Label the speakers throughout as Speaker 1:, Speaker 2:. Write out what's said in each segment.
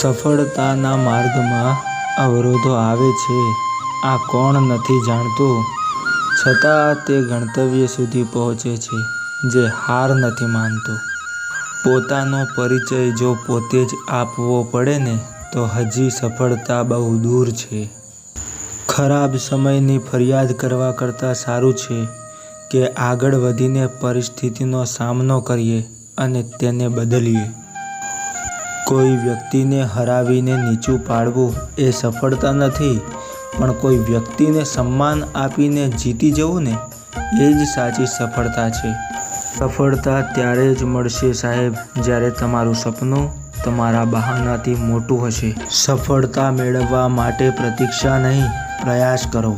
Speaker 1: સફળતાના માર્ગમાં અવરોધો આવે છે. આ કોણ નથી જાણતું. છતાં તે ગણતવ્ય સુધી પહોંચે છે, જે હાર નથી માનતો. પોતાનો પરિચય જો પોતે જ આપવો પડે ને, તો હજી સફળતા બહુ દૂર છે. ખરાબ સમયની ફરિયાદ કરવા કરતાં સારું છે કે આગળ વધીને પરિસ્થિતિનો સામનો કરીએ અને તેને બદલીએ. કોઈ વ્યક્તિને હરાવીને નીચું પાડવું એ સફળતા નથી, પણ કોઈ વ્યક્તિને સન્માન આપીને જીતી જવું ને, એ જ સાચી સફળતા છે. સફળતા ત્યારે જ મળશે સાહેબ, જ્યારે તમારું સપનું તમારા બહાનાથી મોટું હશે. સફળતા મેળવવા માટે પ્રતીક્ષા નહીં, પ્રયાસ કરો.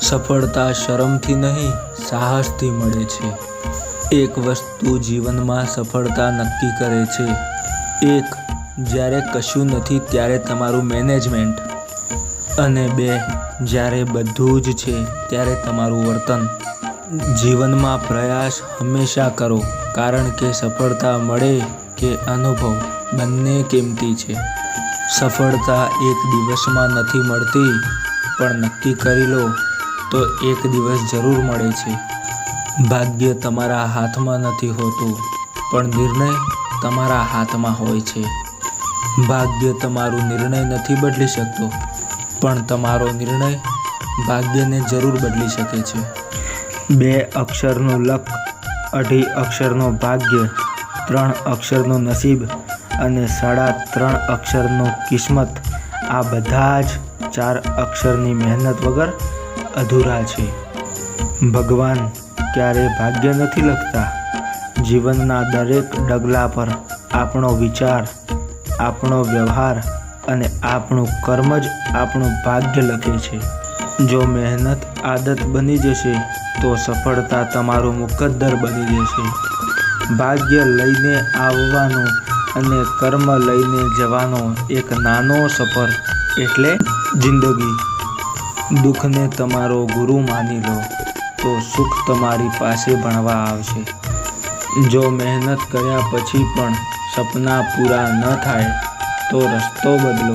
Speaker 1: સફળતા શરમથી નહીં, સાહસથી મળે છે. એક વસ્તુ જીવનમાં સફળતા નક્કી કરે છે. એક, જ્યારે કશું નથી ત્યારે તમારું મેનેજમેન્ટ. અને બે, જ્યારે બધું જ છે ત્યારે તમારું વર્તન. જીવનમાં પ્રયાસ હંમેશા કરો, કારણ કે સફળતા મળે કે અનુભવ બંને કિંમતી છે. સફળતા એક દિવસમાં નથી મળતી, પણ નક્કી કરી લો તો એક દિવસ જરૂર મળે છે. ભાગ્ય તમારા હાથમાં નથી હોતું, પણ નિર્ણય તમારા હાથમાં હોય છે. ભાગ્ય તમારું નિર્ણય નથી બદલી શકતો, પણ તમારો નિર્ણય ભાગ્યને જરૂર બદલી શકે છે. બે અક્ષરનું લક, અઢી અક્ષરનો ભાગ્ય, ત્રણ અક્ષરનું નસીબ અને સાડા ત્રણ અક્ષરનો કિસ્મત, આ બધા જ ચાર અક્ષરની મહેનત વગર અધૂરા છે. ભગવાન ક્યારે ભાગ્ય નથી લખતા? જીવનના દરેક ડગલા પર આપણો વિચાર, આપણો વ્યવહાર અને આપણું કર્મ જ આપણું ભાગ્ય લખે છે. જો મહેનત, આદત બની જશે, તો સફળતા તમારું મુકદ્દર બની જશે. ભાગ્ય લઈને આવવાનો અને કર્મ લઈને જવાનો એક નાનો સફર એટલે જિંદગી. દુઃખને તમારો ગુરુ માની લો, તો સુખ તમારી પાસે ભણવા આવશે. જો મહેનત કર્યા પછી પણ સપના પૂરા ન થાય, તો રસ્તો બદલો.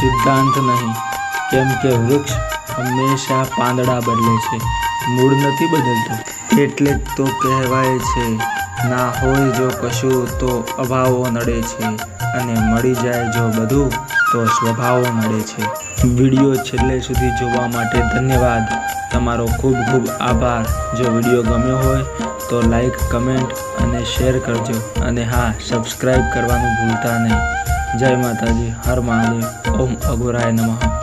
Speaker 1: સિદ્ધાંત નહીં. કેમ કે વૃક્ષ હંમેશા પાંદડા બદલે છે. મૂળ નથી બદલતું. એટલે તો કહેવાય છે ના હોય જો કશું તો અભાવો નડે છે અને મળી જાય જો બધું તો સ્વભાવો નડે છે. વીડિયો છેલ્લે સુધી જોવા માટે ધન્યવાદ. તમારો ખૂબ ખૂબ આભાર. જો વીડિયો ગમ્યો હોય તો લાઈક, કમેન્ટ અને શેર કરજો. અને હા સબસ્ક્રાઈબ કરવાનું ભૂલતા નહીં. જય માતાજી. હર મહાદેવ. ઓમ અઘોરાય નમઃ.